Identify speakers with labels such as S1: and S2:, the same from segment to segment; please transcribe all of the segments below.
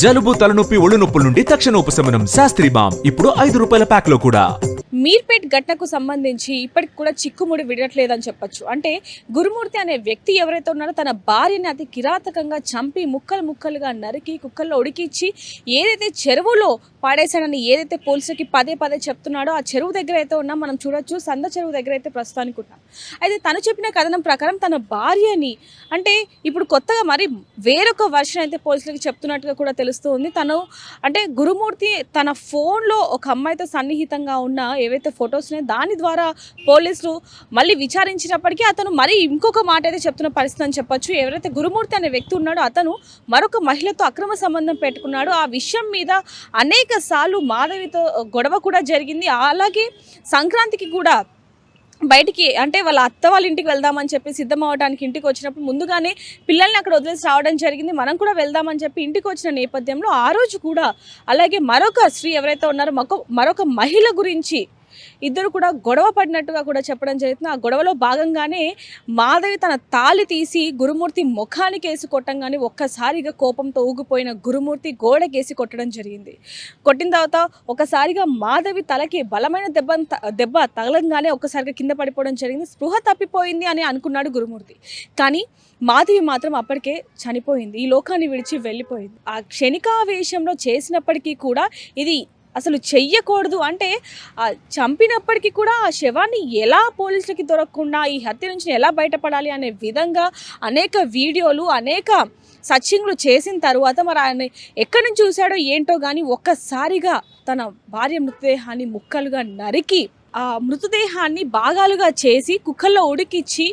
S1: జలుబు తలనొప్పి ఒళ్ళు నొప్పుల నుండి తక్షణ ఉపశమనం శాస్త్రి బామ్. ఇప్పుడు ఐదు రూపాయల ప్యాక్లో కూడా.
S2: మీర్పేట్ ఘటనకు సంబంధించి ఇప్పటికి కూడా చిక్కుముడి విడట్లేదని చెప్పొచ్చు. అంటే గురుమూర్తి అనే వ్యక్తి ఎవరైతే ఉన్నారో తన భార్యని అతి కిరాతకంగా చంపి ముక్కలు ముక్కలుగా నరికి కుక్కల్లో ఉడికిచ్చి ఏదైతే చెరువులో పాడేశాడని ఏదైతే పోలీసులకి పదే పదే చెప్తున్నాడో ఆ చెరువు దగ్గర అయితే ఉన్నా మనం చూడొచ్చు. సంద చెరువు దగ్గర అయితే ప్రస్తుతానికి ఉన్నాం. అయితే తను చెప్పిన కథనం ప్రకారం తన భార్యని అంటే ఇప్పుడు కొత్తగా మరి వేరొక వర్షన్ అయితే పోలీసులకి చెప్తున్నట్టుగా కూడా తెలుస్తూ ఉంది. తను అంటే గురుమూర్తి తన ఫోన్లో ఒక అమ్మాయితో సన్నిహితంగా ఉన్న ఏవైతే ఫొటోస్ ఉన్నాయో దాని ద్వారా పోలీసులు మళ్ళీ విచారించినప్పటికీ అతను మరీ ఇంకొక మాట అయితే చెప్తున్న పరిస్థితి అని చెప్పొచ్చు. ఎవరైతే గురుమూర్తి అనే వ్యక్తి ఉన్నాడో అతను మరొక మహిళతో అక్రమ సంబంధం పెట్టుకున్నాడు. ఆ విషయం మీద అనేక సార్లు మాధవితో గొడవ కూడా జరిగింది. అలాగే సంక్రాంతికి కూడా బయటికి అంటే వాళ్ళ అత్త వాళ్ళ ఇంటికి వెళ్దామని చెప్పి సిద్ధం అవడానికి ఇంటికి వచ్చినప్పుడు ముందుగానే పిల్లల్ని అక్కడ వదిలేసి రావడం జరిగింది. మనం కూడా వెళ్దామని చెప్పి ఇంటికి వచ్చిన నేపథ్యంలో ఆ రోజు కూడా అలాగే మరొక స్త్రీ ఎవరైతే ఉన్నారో మరొక మహిళ గురించి ఇద్దరు కూడా గొడవ పడినట్టుగా కూడా చెప్పడం జరుగుతుంది. ఆ గొడవలో భాగంగానే మాధవి తన తాలి తీసి గురుమూర్తి ముఖానికి వేసి కొట్టంగానే ఒక్కసారిగా కోపంతో ఊగిపోయిన గురుమూర్తి గోడకేసి కొట్టడం జరిగింది. కొట్టిన తర్వాత ఒకసారిగా మాధవి తలకి బలమైన దెబ్బ దెబ్బ తగలంగానే ఒక్కసారిగా కింద పడిపోవడం జరిగింది. స్పృహ తప్పిపోయింది అని అనుకున్నాడు గురుమూర్తి. కానీ మాధవి మాత్రం అప్పటికే చనిపోయింది. ఈ లోకాన్ని విడిచి వెళ్ళిపోయింది. ఆ క్షణికావేశంలో చేసినప్పటికీ కూడా ఇది అసలు చెయ్యకూడదు. అంటే చంపినప్పటికీ కూడా ఆ శవాన్ని ఎలా పోలీసులకి దొరకకుండా ఈ హత్య నుంచి ఎలా బయటపడాలి అనే విధంగా అనేక వీడియోలు అనేక సర్చింగ్లు చేసిన తర్వాత మరి ఆయన ఎక్కడి నుంచి చూశాడో ఏంటో కానీ ఒక్కసారిగా తన భార్య మృతదేహాన్ని ముక్కలుగా నరికి మృతదేహాన్ని భాగాలుగా చేసి కుక్కల్లో ఉడికిచ్చి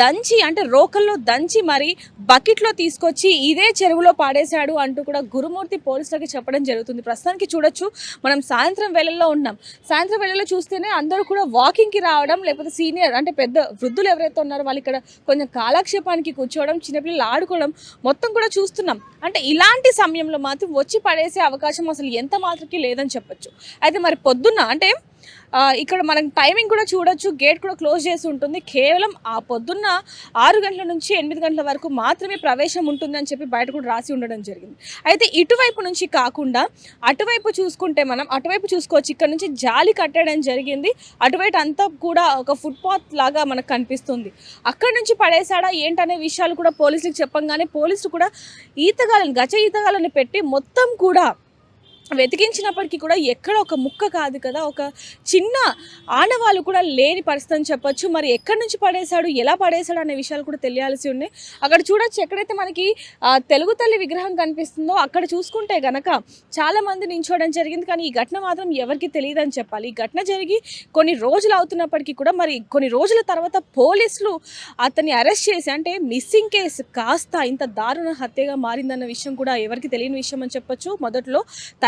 S2: దంచి అంటే రోకల్లో దంచి మరి బకెట్లో తీసుకొచ్చి ఇదే చెరువులో పాడేశాడు అంటూ కూడా గురుమూర్తి పోలీసులకి చెప్పడం జరుగుతుంది. ప్రస్తుతానికి చూడొచ్చు. మనం సాయంత్రం వేళల్లో ఉన్నాం. సాయంత్రం వేళల్లో చూస్తేనే అందరూ కూడా వాకింగ్కి రావడం లేకపోతే సీనియర్ అంటే పెద్ద వృద్ధులు ఎవరైతే ఉన్నారో వాళ్ళు ఇక్కడ కొంచెం కాలక్షేపానికి కూర్చోవడం చిన్నపిల్లలు ఆడుకోవడం మొత్తం కూడా చూస్తున్నాం. అంటే ఇలాంటి సమయంలో మాత్రం వచ్చి పడేసే అవకాశం అసలు ఎంత మాత్రకి లేదని చెప్పొచ్చు. అయితే మరి పొద్దున్న అంటే ఇక్కడ మనం టైమింగ్ కూడా చూడొచ్చు. గేట్ కూడా క్లోజ్ చేసి ఉంటుంది. కేవలం ఆ పొద్దున్న ఆరు గంటల నుంచి ఎనిమిది గంటల వరకు మాత్రమే ప్రవేశం ఉంటుంది అని చెప్పి బయట కూడా రాసి ఉండడం జరిగింది. అయితే ఇటువైపు నుంచి కాకుండా అటువైపు చూసుకుంటే మనం అటువైపు చూసుకోవచ్చు. ఇక్కడ నుంచి జాలి కట్టడం జరిగింది. అటువైపు అంతా కూడా ఒక ఫుట్పాత్ లాగా మనకు కనిపిస్తుంది. అక్కడ నుంచి పడేశాడా ఏంటనే విషయాలు కూడా పోలీసులకు చెప్పంగానే పోలీసులు కూడా ఈతగాలను గచ ఈతగాలను పెట్టి మొత్తం కూడా వెతికించినప్పటికీ కూడా ఎక్కడ ఒక ముక్క కాదు కదా ఒక చిన్న ఆనవాళ్ళు కూడా లేని పరిస్థితి అని చెప్పొచ్చు. మరి ఎక్కడి నుంచి పడేశాడు ఎలా పడేశాడు అనే విషయాలు కూడా తెలియాల్సి ఉన్నాయి. అక్కడ చూడొచ్చు ఎక్కడైతే మనకి తెలుగు తల్లి విగ్రహం కనిపిస్తుందో అక్కడ చూసుకుంటే గనక చాలామంది నించోవడం జరిగింది. కానీ ఈ ఘటన మాత్రం ఎవరికి తెలియదని చెప్పాలి. ఈ ఘటన జరిగి కొన్ని రోజులు అవుతున్నప్పటికీ కూడా మరి కొన్ని రోజుల తర్వాత పోలీసులు అతన్ని అరెస్ట్ చేసి అంటే మిస్సింగ్ కేసు కాస్త ఇంత దారుణ హత్యగా మారిందన్న విషయం కూడా ఎవరికి తెలియని విషయం అని చెప్పొచ్చు. మొదట్లో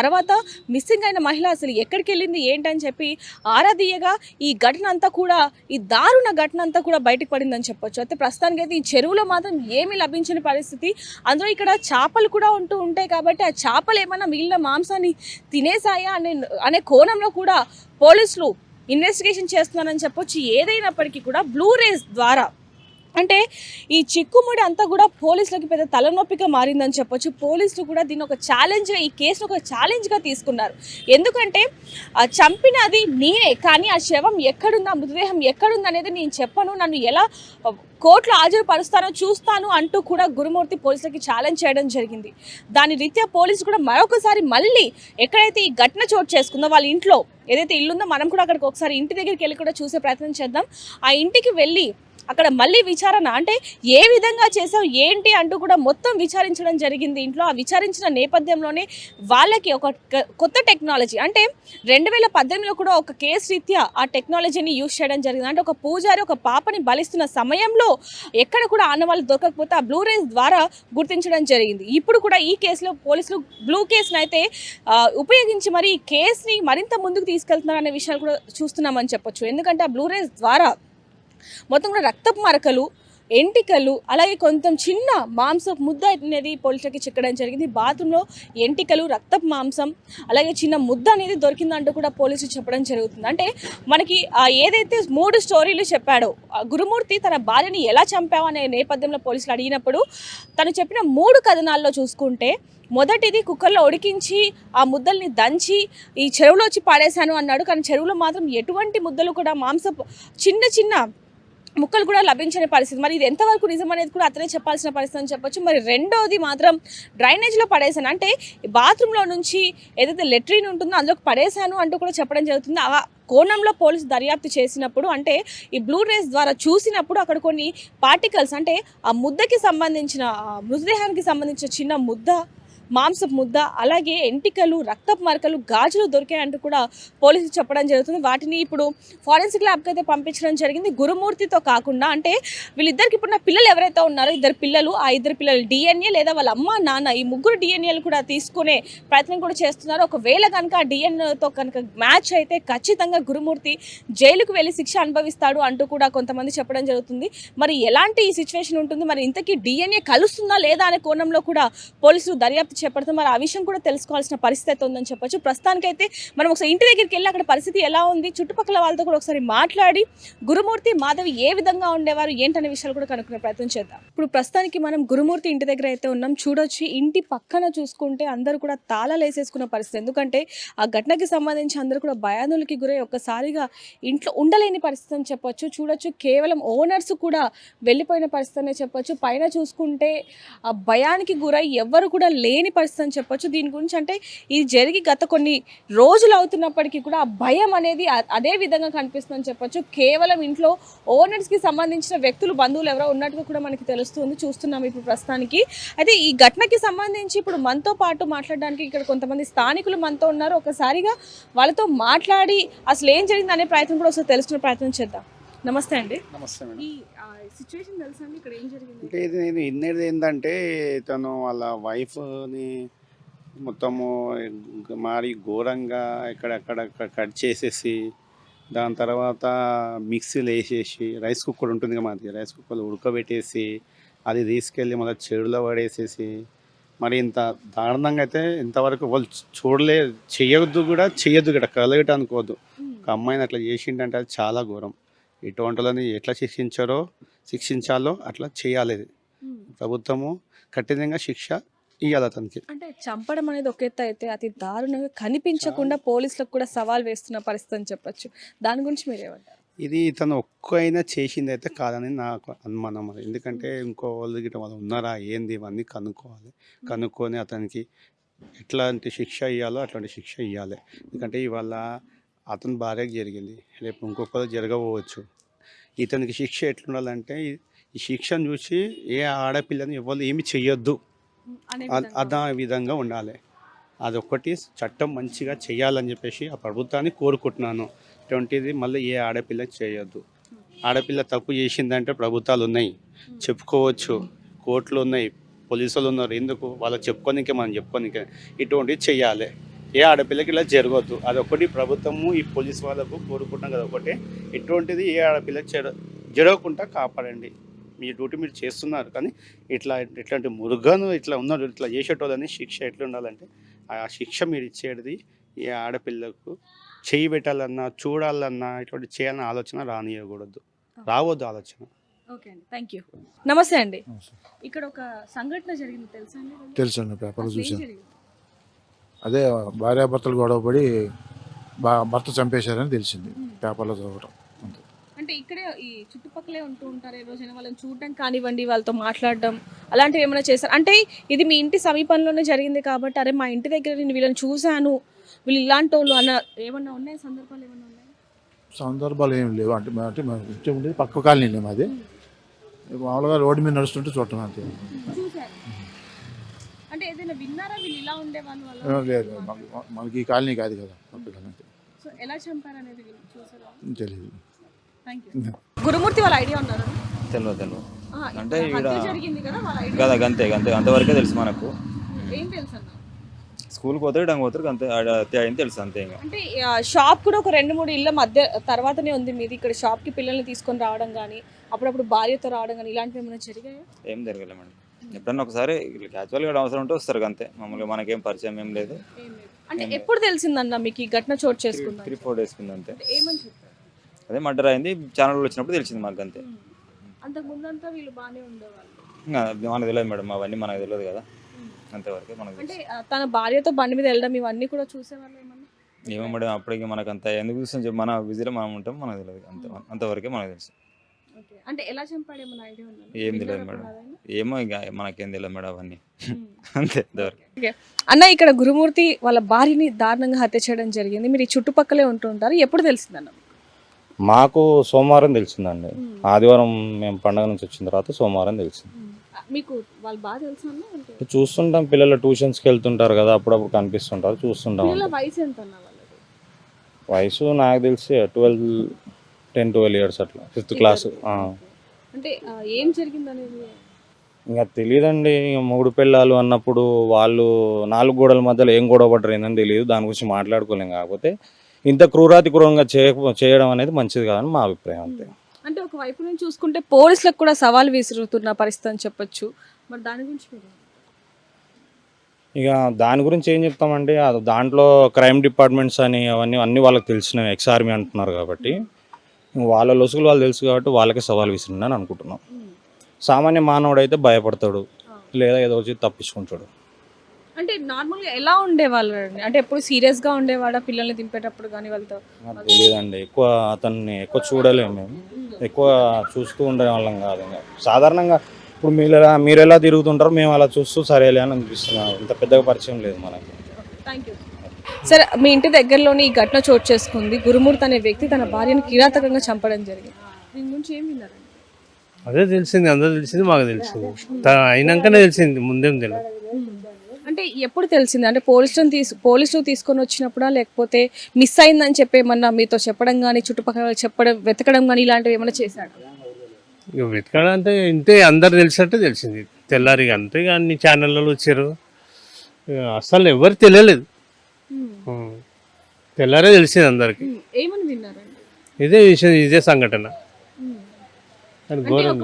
S2: తర్వాత మిస్సింగ్ అయిన మహిళ అసలు ఎక్కడికి వెళ్ళింది ఏంటని చెప్పి ఆరాదీయగా ఈ ఘటన అంతా కూడా ఈ దారుణ ఘటన అంతా కూడా బయటకు పడిందని చెప్పొచ్చు. అయితే ప్రస్తుతానికి అయితే ఈ చెరువులో మాత్రం ఏమీ లభించని పరిస్థితి. అందులో ఇక్కడ చేపలు కూడా ఉంటూ ఉంటాయి కాబట్టి ఆ చేపలు ఏమైనా మిగిలిన మాంసాన్ని తినేసాయా అనే అనే కోణంలో కూడా పోలీసులు ఇన్వెస్టిగేషన్ చేస్తున్నారని చెప్పొచ్చు. ఏదైనప్పటికీ కూడా బ్లూ రేస్ ద్వారా అంటే ఈ చిక్కుముడి అంతా కూడా పోలీసులకి పెద్ద తలనొప్పిగా మారిందని చెప్పొచ్చు. పోలీసులు కూడా దీన్ని ఒక ఛాలెంజ్గా ఈ కేసును ఒక ఛాలెంజ్గా తీసుకున్నారు. ఎందుకంటే చంపినది నేనే కానీ ఆ శవం ఎక్కడుందా మృతదేహం ఎక్కడుంది అనేది నేను చెప్పను. నన్ను ఎలా కోర్టులో హాజరుపరుస్తానో చూస్తాను అంటూ కూడా గురుమూర్తి పోలీసులకి ఛాలెంజ్ చేయడం జరిగింది. దాని రీత్యా పోలీసు కూడా మరొకసారి మళ్ళీ ఎక్కడైతే ఈ ఘటన చోటు చేసుకుందో వాళ్ళ ఇంట్లో ఏదైతే ఇల్లుందో మనం కూడా అక్కడికి ఒకసారి ఇంటి దగ్గరికి వెళ్ళి కూడా చూసే ప్రయత్నం చేద్దాం. ఆ ఇంటికి వెళ్ళి అక్కడ మళ్ళీ విచారణ అంటే ఏ విధంగా చేసావు ఏంటి అంటూ కూడా మొత్తం విచారించడం జరిగింది ఇంట్లో. ఆ విచారించిన నేపథ్యంలోనే వాళ్ళకి ఒక కొత్త టెక్నాలజీ అంటే రెండు వేల పద్దెనిమిదిలో కూడా ఒక కేసు రీత్యా ఆ టెక్నాలజీని యూజ్ చేయడం జరిగింది. అంటే ఒక పూజారి ఒక పాపని బలిస్తున్న సమయంలో ఎక్కడ కూడా ఆనవాళ్ళు దొరకకపోతే ఆ బ్లూ రేస్ ద్వారా గుర్తించడం జరిగింది. ఇప్పుడు కూడా ఈ కేసులో పోలీసులు బ్లూ కేసును అయితే ఉపయోగించి మరి ఈ కేసుని మరింత ముందుకు తీసుకెళ్తున్నారు అనే విషయాలు కూడా చూస్తున్నామని చెప్పొచ్చు. ఎందుకంటే ఆ బ్లూ రేస్ ద్వారా మొత్తం కూడా రక్తపు మరకలు ఎంటికలు అలాగే కొంచెం చిన్న మాంసం ముద్ద అనేది పోలీసులకి చిక్కడం జరిగింది. బాత్రూంలో ఎంటికలు రక్తపు మాంసం అలాగే చిన్న ముద్ద అనేది దొరికిందంటూ కూడా పోలీసులు చెప్పడం జరుగుతుంది. అంటే మనకి ఏదైతే మూడు స్టోరీలు చెప్పాడో గురుమూర్తి తన భార్యని ఎలా చంపావు అనే నేపథ్యంలో పోలీసులు అడిగినప్పుడు తను చెప్పిన మూడు కథనాల్లో చూసుకుంటే మొదటిది కుక్కర్లో ఉడికించి ఆ ముద్దల్ని దంచి ఈ చెరువులో వచ్చి పాడేశాను అన్నాడు. కానీ చెరువులో మాత్రం ఎటువంటి ముద్దలు కూడా మాంసపు చిన్న చిన్న ముక్కలు కూడా లభించని పరిస్థితి. మరి ఇది ఎంతవరకు నిజం అనేది కూడా అతనే చెప్పాల్సిన పరిస్థితి అని చెప్పొచ్చు. మరి రెండోది మాత్రం డ్రైనేజ్లో పడేశాను. అంటే బాత్రూంలో నుంచి ఏదైతే లెట్రిన్ ఉంటుందో అందులోకి పడేశాను అంటూ కూడా చెప్పడం జరుగుతుంది. ఆ కోణంలో పోలీసు దర్యాప్తు చేసినప్పుడు అంటే ఈ బ్లూ రేస్ ద్వారా చూసినప్పుడు అక్కడ కొన్ని పార్టికల్స్ అంటే ఆ ముద్దకి సంబంధించిన మృతదేహానికి సంబంధించిన చిన్న ముద్ద మాంసపు ముద్ద అలాగే ఎంటికలు రక్తపు మరకలు గాజులు దొరికాయంటూ కూడా పోలీసులు చెప్పడం జరుగుతుంది. వాటిని ఇప్పుడు ఫారెన్సిక్ ల్యాబ్కి అయితే పంపించడం జరిగింది. గురుమూర్తితో కాకుండా అంటే వీళ్ళిద్దరికి ఇప్పుడు నా పిల్లలు ఎవరైతే ఉన్నారో ఇద్దరు పిల్లలు ఆ ఇద్దరు పిల్లలు డిఎన్ఏ లేదా వాళ్ళ అమ్మ నాన్న ఈ ముగ్గురు డిఎన్ఏలు కూడా తీసుకునే ప్రయత్నం కూడా చేస్తున్నారు. ఒకవేళ కనుక ఆ డిఎన్ఏతో కనుక మ్యాచ్ అయితే ఖచ్చితంగా గురుమూర్తి జైలుకు వెళ్ళి శిక్ష అనుభవిస్తాడు అంటూ కూడా కొంతమంది చెప్పడం జరుగుతుంది. మరి ఎలాంటి ఈ సిచ్యువేషన్ ఉంటుంది? మరి ఇంతకీ డిఎన్ఏ కలుస్తుందా లేదా అనే కోణంలో కూడా పోలీసులు దర్యాప్తు చేపడుతున్నారు మరి ఆ విషయం కూడా తెలుసుకోవాల్సిన పరిస్థితి అయితే ఉందని చెప్పొచ్చు. ప్రస్తుతానికైతే మనం ఒకసారి ఇంటి దగ్గరికి వెళ్ళి అక్కడ పరిస్థితి ఎలా ఉంది చుట్టుపక్కల వాళ్ళతో కూడా ఒకసారి మాట్లాడి గురుమూర్తి మాధవి ఏ విధంగా ఉండేవారు ఏంటనే విషయాలు కూడా కనుక్కునే ప్రయత్నం చేద్దాం. ఇప్పుడు ప్రస్తుతానికి మనం గురుమూర్తి ఇంటి దగ్గర అయితే ఉన్నాం. చూడొచ్చి ఇంటి పక్కన చూసుకుంటే అందరూ కూడా తాళాలు వేసేసుకున్న పరిస్థితి. ఎందుకంటే ఆ ఘటనకి సంబంధించి అందరూ కూడా భయానులకి గురై ఒక్కసారిగా ఇంట్లో ఉండలేని పరిస్థితి అని చెప్పొచ్చు. చూడొచ్చు కేవలం ఓనర్స్ కూడా వెళ్ళిపోయిన పరిస్థితి అనే చెప్పొచ్చు. పైన చూసుకుంటే ఆ భయానికి గురై ఎవ్వరు కూడా లేని పరిస్థితి అని చెప్పొచ్చు. దీని గురించి అంటే ఇది జరిగి గత కొన్ని రోజులు అవుతున్నప్పటికీ కూడా ఆ భయం అనేది అదే విధంగా కనిపిస్తుందని చెప్పొచ్చు. కేవలం ఇంట్లో ఓనర్స్కి సంబంధించిన వ్యక్తులు బంధువులు ఎవరో ఉన్నట్టుగా కూడా మనకి తెలుస్తుంది. చూస్తున్నాం ఇప్పుడు ప్రస్తుతానికి. అయితే ఈ ఘటనకి సంబంధించి ఇప్పుడు మనతో పాటు మాట్లాడడానికి ఇక్కడ కొంతమంది స్థానికులు మనతో ఉన్నారు. ఒకసారిగా వాళ్ళతో మాట్లాడి అసలు ఏం జరిగింది అనే ప్రయత్నం కూడా ఒకసారి తెలుసుకునే ప్రయత్నం చేద్దాం. నమస్తే అండి.
S3: నమస్తే మేడం.
S2: ఈ సిచ్యువేషన్ తెలుసా అండి? ఇక్కడ ఏం జరిగింది?
S3: అంటే ఇది నేను ఇన్నేది ఏంటంటే తను వాళ్ళ వైఫ్ని మొత్తము మారి ఘోరంగా ఎక్కడెక్కడ కట్ చేసేసి దాని తర్వాత మిక్సీలో వేసేసి రైస్ కుక్కర్ ఉంటుంది కదా మాది రైస్ కుక్కర్లో ఉడకబెట్టేసి అది తీసుకెళ్ళి మళ్ళీ చెడులో పడేసేసి మరి ఇంత దారుణంగా అయితే ఇంతవరకు వాళ్ళు చూడలే చేయొద్దు కూడా చేయొద్దు కూడా కలగట అనుకోవద్దు ఒక అమ్మాయిని అట్లా చేసిండంటే అది చాలా ఘోరం. ఇటువంటి వాళ్ళని ఎట్లా శిక్షించారో శిక్షించాలో అట్లా చేయాలి ఇది. ప్రభుత్వము కఠినంగా శిక్ష ఇవ్వాలి అతనికి.
S2: అంటే చంపడం అనేది ఒక ఎత్తు అయితే అతి దారుణంగా కనిపించకుండా పోలీసులకు కూడా సవాల్ వేస్తున్న పరిస్థితి అని చెప్పొచ్చు. దాని గురించి మీరు ఏమంటారు
S3: ఇది తను ఒక్కైనా చేసింది అయితే కాదని నాకు అనుమానం అది. ఎందుకంటే ఇంకో వాళ్ళు గిట్ట వాళ్ళు ఉన్నారా ఏంది ఇవన్నీ కనుక్కోవాలి. కనుక్కొని అతనికి ఎట్లాంటి శిక్ష ఇవ్వాలో అట్లాంటి శిక్ష ఇవ్వాలి ఎందుకంటే ఇవాళ అతని భార్యకు జరిగింది. రేపు ఇంకొకరు జరగవచ్చు ఇతనికి శిక్ష ఎట్లుండాలంటే ఈ- ఈ శిక్షను చూసి ఏ ఆడపిల్లని ఎవరు ఏమి చెయ్యొద్దు. అదా విధంగా ఉండాలి. అదొక్కటి చట్టం మంచిగా చేయాలని చెప్పేసి ఆ ప్రభుత్వాన్ని కోరుకుంటున్నాను. ఇటువంటిది మళ్ళీ ఏ ఆడపిల్ల చేయొద్దు ఆడపిల్ల తప్పు చేసిందంటే ప్రభుత్వాలు ఉన్నాయి. చెప్పుకోవచ్చు. కోర్టులు ఉన్నాయి. పోలీసులు ఉన్నారు. ఎందుకు? వాళ్ళకి చెప్పుకోనికే మనం చెప్పుకోనికే. ఇటువంటివి చెయ్యాలి. ఏ ఆడపిల్లకి ఇలా జరగవద్దు అదొకటి ప్రభుత్వము ఈ పోలీస్ వాళ్ళకు కోరుకుంటున్నాం కదా ఒకటి. ఇటువంటిది ఏ ఆడపిల్ల జర జరగకుండా కాపాడండి. మీ డ్యూటీ మీరు చేస్తున్నారు. కానీ ఇట్లా ఇట్లాంటి మురుగను ఇట్లా ఉన్నాడు ఇట్లా చేసేటోళ్ళని శిక్ష ఎట్లా ఉండాలంటే ఆ శిక్ష మీరు ఇచ్చేది ఈ ఆడపిల్లకు చేయి పెట్టాలన్నా చూడాలన్నా ఇటువంటి చేయాలన్న ఆలోచన రానియకూడదు. రావద్దు ఆలోచన.
S2: ఓకే అండి. Thank you. నమస్తే అండి. ఇక్కడ ఒక సంఘటన జరిగింది. తెలుసా
S4: తెలుసు పేపర్లో చూసాను? అదే భార్యాభర్తలు గొడవపడి బా భర్త చంపేశారని తెలిసింది. పేపర్లో చదవటం.
S2: అంటే ఇక్కడే ఈ చుట్టుపక్కలే ఉంటూ ఉంటారు ఏ రోజైనా. వాళ్ళని చూడడం కానివ్వండి వాళ్ళతో మాట్లాడడం అలాంటివి ఏమైనా చేస్తారు అంటే ఇది మీ ఇంటి సమీపంలోనే జరిగింది కాబట్టి అరే మా ఇంటి దగ్గర నేను వీళ్ళని చూశాను వీళ్ళు ఇలాంటి వాళ్ళు అన్న ఏమన్నా ఉన్నాయి? సందర్భాలు ఏమన్నా ఉన్నాయి?
S4: సందర్భాలు ఏం లేవు. అంటే మా- అంటే మా ఇంటి ఉండేది పక్క కాలనీ మాది. మామూలుగా రోడ్డు మీద నడుస్తుంటే చూడటం అంతే.
S2: ఏదైనా విన్నారా? వీళ్ళు ఇలా ఉండేవాళ్ళు
S4: ఏం
S2: అలా
S4: లేదు. మాకు- మనకి ఈ కాలనీ కాదు కదా
S2: సో ఎలా చూసారా?
S4: తెలియదు
S2: థ్యాంక్ యూ గురుమూర్తి వాళ్ళ ఐడియా ఉన్నారు?
S5: తెలియదు తెలియదు అంటే
S2: హత్య
S5: ఈడ-
S2: జరిగింది కదా వాళ్ళ ఐడియా
S5: కదా గంతే గంతే. అంతవరకే తెలుసు మనకు.
S2: ఏం తెలుసు అన్న?
S5: స్కూల్కి పోతారు ఇడంగా పోతారు అంతే ఆడ అయింది తెలుసు అంతే ఇంకా.
S2: అంటే ఆ, షాప్ కూడా ఒక రెండు మూడు ఇళ్ళ మధ్య తర్వాతనే ఉంది మీది. ఇక్కడ షాప్కి పిల్లల్ని తీసుకొని రావడం కానీ అప్పుడప్పుడు భార్యతో రావడం కానీ ఇలాంటివి ఏమైనా జరిగాయా?
S5: ఏం జరగలే మేడం. ఎప్పుడన్నా ఒకసారి క్యాజువల్గా అవసరం ఉంటే వస్తారు అంతే. మామూలుగా మనకేం పరిచయం ఏం లేదు.
S2: అంటే ఎప్పుడు తెలిసిందన్న మీకు ఈ ఘటన చోటు చేసుకుందా
S5: త్రీ ఫోర్ డేస్ కింద అంతే. అదే మర్డర్ అయింది ఛానల్లో వచ్చినప్పుడు తెలిసింది మాకు అంతే.
S2: అంతకు ముందంతా వీళ్ళు బాగానే ఉండేవాళ్ళు.
S5: మనకు తెలియదు మేడం అవన్నీ మనకు తెలియదు కదా. అంతవరకే మనకు
S2: అంటే తన భార్యతో బండి మీద వెళ్ళడం ఇవన్నీ కూడా చూసేవాళ్ళు ఏమన్నా?
S5: ఏమో మేడం అప్పటికి మనకు అంత ఎందుకు చెప్పి మన విజిలో మనం ఉంటాం మనకు తెలియదు. అంత అంతవరకే మనకు తెలుసు.
S2: అంటే ఎలా చంపాడు ఏమన్నా ఐడియా ఉందా?
S5: ఏం తెలియదు మేడం? ఏమో ఇక మనకేం తెలియదు మేడం అవన్నీ.
S2: ఉమ్.
S5: అంతే
S2: అన్న ఇక్కడ గురుమూర్తి వాళ్ళ భార్యని దారుణంగా హత్య చేయడం జరిగింది. మీరు ఈ చుట్టుపక్కలే ఉంటుంటారు. ఎప్పుడు తెలిసిందన్న
S6: మాకు? సోమవారం తెలిసిందండి.
S2: మ్మ్.
S6: ఆదివారం మేము పండగ నుంచి వచ్చిన తర్వాత సోమవారం తెలిసింది.
S2: మీకు వాళ్ళు బాగా తెలుసు
S6: చూస్తుంటాం పిల్లలు ట్యూషన్స్కి వెళ్తుంటారు కదా అప్పుడప్పుడు కనిపిస్తుంటారు చూస్తుంటాం.
S2: వయసు ఎంత అన్న వాళ్ళది?
S6: వయసు నాకు తెలిసి ట్వెల్వ్ టెన్ ట్వెల్వ్ ఇయర్స్ అట్లా ఫిఫ్త్ క్లాస్
S2: అంటే ఏం జరిగింది అనేది
S6: ఇంకా తెలియదండి మూడు పిల్లలు అన్నప్పుడు వాళ్ళు నాలుగు గోడల మధ్యలో ఏం గొడవ పడ్డారు ఏందని తెలియదు దాని గురించి మాట్లాడుకోలేం. కాకపోతే ఇంత క్రూరాతి క్రూరంగా చేయ చేయడం అనేది మంచిది కాదని మా అభిప్రాయం అంతే.
S2: అంటే ఒక వైపు నుంచి చూసుకుంటే పోలీసులకు కూడా సవాల్ విసురుతున్న పరిస్థితి అని చెప్పొచ్చు. మరి దాని గురించి
S6: ఇక దాని గురించి ఏం చెప్తామంటే అది దాంట్లో క్రైమ్ డిపార్ట్మెంట్స్ అని అవన్నీ అన్ని వాళ్ళకి తెలిసినవి ఎక్స్ ఆర్మీ అంటున్నారు కాబట్టి. వాళ్ళ లొసుగులు వాళ్ళు తెలుసు కాబట్టి వాళ్ళకే సవాల్ విసిరిందని అనుకుంటున్నాం. సామాన్య మానవుడు అయితే భయపడతాడు లేదా ఏదో వచ్చి తప్పించుకుంటాడు.
S2: అంటే నార్మల్గా ఎలా ఉండేవాళ్ళు అంటే ఎప్పుడు సీరియస్గా ఉండేవాడా? పిల్లల్ని దింపేటప్పుడు కానీ వాళ్ళతో?
S6: తెలియదండి. ఎక్కువ అతన్ని ఎక్కువ చూడలేము మేము. ఎక్కువ చూస్తూ ఉండే వాళ్ళం కాదు సాధారణంగా ఇప్పుడు మీరు ఎలా మీరు ఎలా తిరుగుతుంటారో మేము అలా చూస్తూ సరేలే అని అనిపిస్తున్నాం ఇంత పెద్దగా పరిచయం లేదు మనకి.
S2: థ్యాంక్ యూ సరే మీ ఇంటి దగ్గరలోని ఈ ఘటన చోటు చేసుకుంది. గురుమూర్తి అనే వ్యక్తి తన భార్యను కిరాతకంగా చంపడం జరిగింది. దీని గురించి ఏం విన్నారండి?
S7: అదే తెలిసింది అందరూ తెలిసింది మాకు తెలిసింది. అయినాకనే తెలిసింది ముందేం తెలియదు
S2: అంటే ఎప్పుడు తెలిసింది? అంటే పోలీసులను తీసు పోలీసులు తీసుకొని వచ్చినప్పుడా లేకపోతే మిస్ అయిందని చెప్పి ఏమన్నా మీతో చెప్పడం కానీ చుట్టుపక్కల చెప్పడం వెతకడం కానీ ఇలాంటివి ఏమైనా చేశాడు
S7: ఇక వెతకడం అంటే ఇంతే అందరు తెలిసినట్టే తెలిసింది. తెల్లారి ఇక అంతే అన్ని ఛానళ్ళలో వచ్చారు. అసలు ఎవరు తెలియలేదు. తెల్లారే తెలిసింది అందరికి.
S2: ఏమని విన్నారండి?
S7: ఇదే విషయం ఇదే సంఘటన.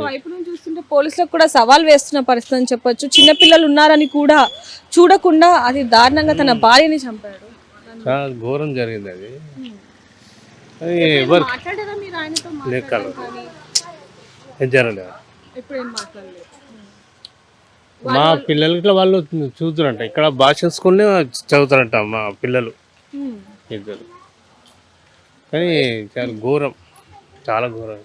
S2: వైపు నుంచి చూస్తుంటే పోలీసులకు కూడా సవాల్ వేస్తున్న పరిస్థితి అని చెప్పొచ్చు. చిన్నపిల్లలు ఉన్నారని కూడా చూడకుండా అది దారుణంగా తన భార్యని చంపాడు.
S7: చాలా ఘోరం జరిగింది అది. ఎవరు జరగలేదు
S2: ఎప్పుడు ఏం మాట్లాడలేదు.
S7: మా పిల్లలు ఇట్లా వాళ్ళు చూతురంట ఇక్కడ భాష స్కూల్నే చదువుతారంట మా పిల్లలు. ఇద్దరు. కానీ చాలా ఘోరం. చాలా ఘోరం.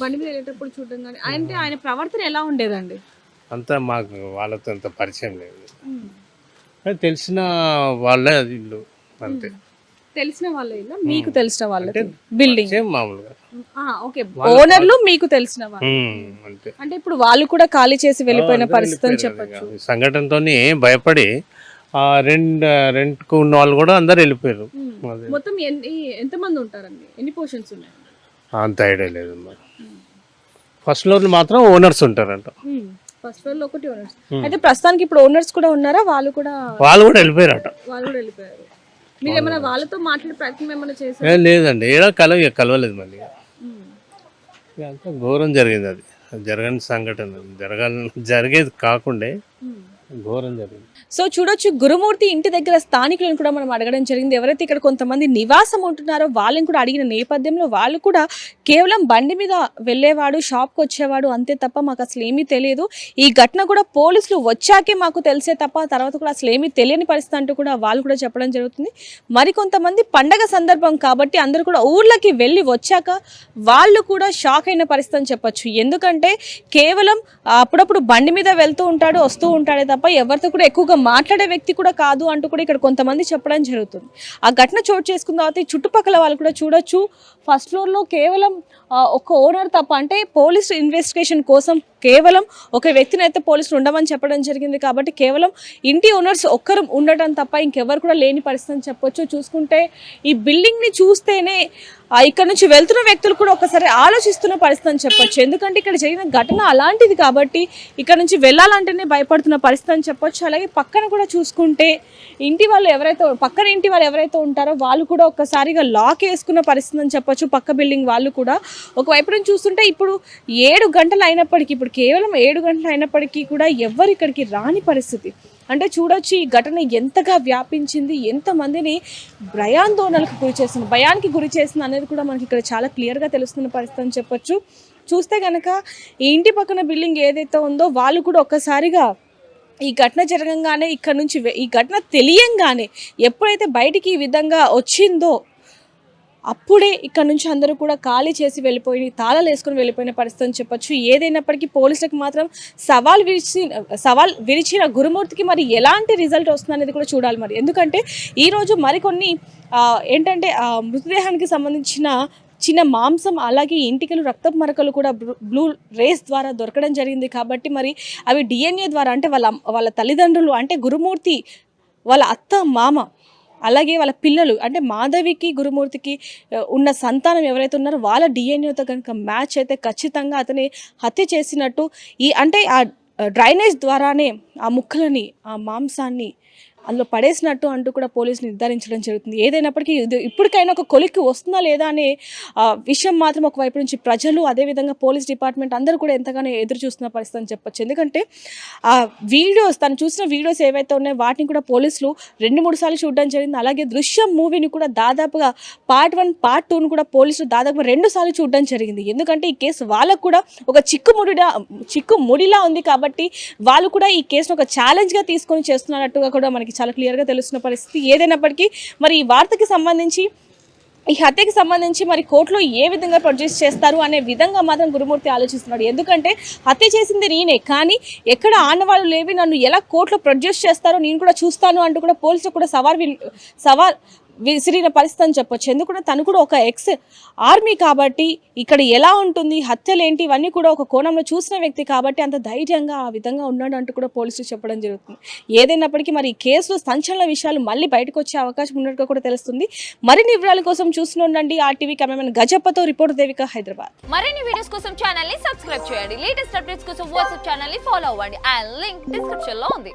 S2: బండి మీద వెళ్ళేటప్పుడు చూడడం కానీ అంటే ఆయన ప్రవర్తన ఎలా ఉండేదండి?
S7: అంతా మాకు వాళ్ళతో అంత పరిచయం లేదు. కానీ తెలిసిన వాళ్ళే ఇల్లు అంతే.
S2: తెలిసిన వాళ్ళ ఇల్లా మీకు తెలిసిన వాళ్ళకి బిల్డింగ్.
S7: మామూలుగా.
S2: ఓకే. ఓనర్లు మీకు తెలిసిన అంటే ఇప్పుడు వాళ్ళు కూడా ఖాళీ చేసి వెళ్ళిపోయిన పరిస్థితి అని చెప్పొచ్చు.
S7: సంఘటనతోని భయపడి ఆ రెంట్ రెంట్కు ఉన్న వాళ్ళు కూడా అందరు వెళ్ళిపోయారు.
S2: మొత్తం ఎన్ని ఎంతమంది ఉంటారండి? ఎన్ని పోర్షన్స్ ఉన్నాయి?
S7: అంత ఐడియా లేదు ఫస్ట్ ఫ్లోర్ మాత్రం ఓనర్స్ ఉంటారంట.
S2: ఫస్ట్ ఫ్లోర్లో ఒకటి ఓనర్స్. అయితే ప్రస్తుతానికి ఇప్పుడు ఓనర్స్ కూడా ఉన్నారా? వాళ్ళు కూడా
S7: వాళ్ళు కూడా వెళ్ళిపోయారట.
S2: వాళ్ళు కూడా వెళ్ళిపోయారు. మీరు ఏమైనా వాళ్ళతో మాట్లాడే ప్రయత్నం ఏమైనా చేశారు?
S7: ఏ లేదండి. ఏడా కలవ కలవలేదు మళ్ళీ. అంతా ఘోరం జరిగింది అది. అది జరగని సంఘటన. జరగాలి జరిగేది కాకుండే ఘోరం జరిగింది.
S2: సో చూడొచ్చు గురుమూర్తి ఇంటి దగ్గర స్థానికులను కూడా మనం అడగడం జరిగింది. ఎవరైతే ఇక్కడ కొంతమంది నివాసం ఉంటున్నారో వాళ్ళని కూడా అడిగిన నేపథ్యంలో వాళ్ళు కూడా కేవలం బండి మీద వెళ్ళేవాడు షాప్కి వచ్చేవాడు అంతే తప్ప మాకు అసలు ఏమీ తెలియదు. ఈ ఘటన కూడా పోలీసులు వచ్చాకే మాకు తెలిసే తప్ప తర్వాత కూడా అసలు ఏమీ తెలియని పరిస్థితి అంటూ కూడా వాళ్ళు కూడా చెప్పడం జరుగుతుంది. మరికొంతమంది పండగ సందర్భం కాబట్టి అందరూ కూడా ఊర్లకి వెళ్ళి వచ్చాక వాళ్ళు కూడా షాక్ అయిన పరిస్థితి అని చెప్పొచ్చు. ఎందుకంటే కేవలం అప్పుడప్పుడు బండి మీద వెళ్తూ ఉంటాడు వస్తూ ఉంటాడే తప్ప తప్ప ఎవరితో కూడా ఎక్కువగా మాట్లాడే వ్యక్తి కూడా కాదు అంటూ కూడా ఇక్కడ కొంతమంది చెప్పడం జరుగుతుంది. ఆ ఘటన చోటు చేసుకున్న తర్వాత చుట్టుపక్కల వాళ్ళు కూడా చూడొచ్చు. ఫస్ట్ ఫ్లోర్లో కేవలం ఒక ఓనర్ తప్ప అంటే పోలీస్ ఇన్వెస్టిగేషన్ కోసం కేవలం ఒక వ్యక్తిని అయితే పోలీసులు ఉండమని చెప్పడం జరిగింది కాబట్టి కేవలం ఇంటి ఓనర్స్ ఒక్కరు ఉండటం తప్ప ఇంకెవరు కూడా లేని పరిస్థితి అని చెప్పొచ్చు. చూసుకుంటే ఈ బిల్డింగ్ని చూస్తేనే ఇక్కడ నుంచి వెళ్తున్న వ్యక్తులు కూడా ఒకసారి ఆలోచిస్తున్న పరిస్థితి అని చెప్పొచ్చు. ఎందుకంటే ఇక్కడ జరిగిన ఘటన అలాంటిది కాబట్టి ఇక్కడ నుంచి వెళ్ళాలంటేనే భయపడుతున్న పరిస్థితి అని చెప్పొచ్చు. అలాగే పక్కన కూడా చూసుకుంటే ఇంటి వాళ్ళు ఎవరైతే పక్కన ఇంటి వాళ్ళు ఎవరైతే ఉంటారో వాళ్ళు కూడా ఒక్కసారిగా లాక్ వేసుకున్న పరిస్థితి అని చెప్పొచ్చు. పక్క బిల్డింగ్ వాళ్ళు కూడా. ఒకవైపు నుంచి చూస్తుంటే ఇప్పుడు ఏడు గంటలు అయినప్పటికీ ఇప్పుడు కేవలం ఏడు గంటలు అయినప్పటికీ కూడా ఎవరు ఇక్కడికి రాని పరిస్థితి. అంటే చూడొచ్చు ఈ ఘటన ఎంతగా వ్యాపించింది ఎంతమందిని భయాందోళనలకు గురి చేస్తుంది భయానికి గురి చేసింది అనేది కూడా మనకి ఇక్కడ చాలా క్లియర్గా తెలుస్తున్న పరిస్థితి అని చెప్పొచ్చు. చూస్తే కనుక ఈ ఇంటి పక్కన బిల్డింగ్ ఏదైతే ఉందో వాళ్ళు కూడా ఒక్కసారిగా ఈ ఘటన జరగంగానే ఇక్కడ నుంచి ఈ ఘటన తెలియంగానే ఎప్పుడైతే బయటికి ఈ విధంగా వచ్చిందో అప్పుడే ఇక్కడ నుంచి అందరూ కూడా ఖాళీ చేసి వెళ్ళిపోయి తాళాలు వేసుకొని వెళ్ళిపోయిన పరిస్థితి అని చెప్పొచ్చు. ఏదైనప్పటికీ పోలీసులకు మాత్రం సవాల్ విరిచి సవాల్ విరిచిన గురుమూర్తికి మరి ఎలాంటి రిజల్ట్ వస్తుందనేది కూడా చూడాలి మరి. ఎందుకంటే ఈరోజు మరికొన్ని ఏంటంటే మృతదేహానికి సంబంధించిన చిన్న మాంసం అలాగే ఇంటికలు రక్తపు మరకలు కూడా బ్లూ- బ్లూ రేస్ ద్వారా దొరకడం జరిగింది. కాబట్టి మరి అవి డిఎన్ఏ ద్వారా అంటే వాళ్ళ వాళ్ళ తల్లిదండ్రులు అంటే గురుమూర్తి వాళ్ళ అత్త మామ అలాగే వాళ్ళ పిల్లలు అంటే మాధవికి గురుమూర్తికి ఉన్న సంతానం ఎవరైతే ఉన్నారో వాళ్ళ డిఎన్ఏతో కనుక మ్యాచ్ అయితే ఖచ్చితంగా అతని హత్య చేసినట్టు ఈ అంటే ఆ డ్రైనేజ్ ద్వారానే ఆ ముక్కలని ఆ మాంసాన్ని అందులో పడేసినట్టు అంటూ కూడా పోలీసులు నిర్ధారించడం జరుగుతుంది. ఏదైనప్పటికీ ఇది ఇప్పటికైనా ఒక కొలిక్కి వస్తుందా లేదా అనే ఆ, విషయం మాత్రం ఒకవైపు నుంచి ప్రజలు అదేవిధంగా పోలీస్ డిపార్ట్మెంట్ అందరూ కూడా ఎంతగానో ఎదురు చూస్తున్న పరిస్థితి అని చెప్పొచ్చు. ఎందుకంటే ఆ వీడియోస్ తను చూసిన వీడియోస్ ఏవైతే ఉన్నాయో వాటిని కూడా పోలీసులు రెండు మూడు సార్లు చూడడం జరిగింది. అలాగే దృశ్యం మూవీని కూడా దాదాపుగా పార్ట్ వన్ పార్ట్ టూను కూడా పోలీసులు దాదాపు రెండు సార్లు చూడడం జరిగింది. ఎందుకంటే ఈ కేసు వాళ్ళకు కూడా ఒక చిక్కుముడిలా చిక్కుముడిలా ఉంది కాబట్టి వాళ్ళు కూడా ఈ కేసును ఒక ఛాలెంజ్గా తీసుకొని చేస్తున్నట్టుగా కూడా మనకి చాలా క్లియర్గా తెలుస్తున్న పరిస్థితి. ఏదైనప్పటికీ మరి ఈ వార్తకి సంబంధించి ఈ హత్యకి సంబంధించి మరి కోర్టులో ఏ విధంగా ప్రొడ్యూస్ చేస్తారు అనే విధంగా మాత్రం గురుమూర్తి ఆలోచిస్తున్నాడు. ఎందుకంటే హత్య చేసింది నేనే కానీ ఎక్కడ ఆనవాళ్ళు లేవి నన్ను ఎలా కోర్టులో ప్రొడ్యూస్ చేస్తారో నేను కూడా చూస్తాను అంటూ కూడా పోలీసులు కూడా సవాల్ సవాల్ విసిరిన పరిస్థితి అని చెప్పొచ్చు. ఎందుకంటే తను కూడా ఒక ఎక్స్ ఆర్మీ కాబట్టి ఇక్కడ ఎలా ఉంటుంది హత్యలు ఏంటి ఇవన్నీ కూడా ఒక కోణంలో చూసిన వ్యక్తి కాబట్టి అంత ధైర్యంగా ఆ విధంగా ఉన్నాడు అంటూ కూడా పోలీసులు చెప్పడం జరుగుతుంది. ఏదైనప్పటికీ మరి ఈ కేసులో సంచలన విషయాలు మళ్ళీ బయటకు వచ్చే అవకాశం ఉన్నట్టుగా కూడా తెలుస్తుంది. మరిన్ని వివరాల కోసం చూస్తూ ఉండండి. ఆర్టీవీ కెమెరామెన్ గజప్పతో రిపోర్ట్ దేవిక హైదరాబాద్.
S8: మరిన్ని వీడియోస్ కోసం ఛానల్ని సబ్స్క్రైబ్ చేయండి. లేటెస్ట్ అప్డేట్స్ కోసం వాట్సాప్ ఛానల్ని ఫాలో అవ్వండి. అండ్ లింక్ డిస్క్రిప్షన్లో ఉంది.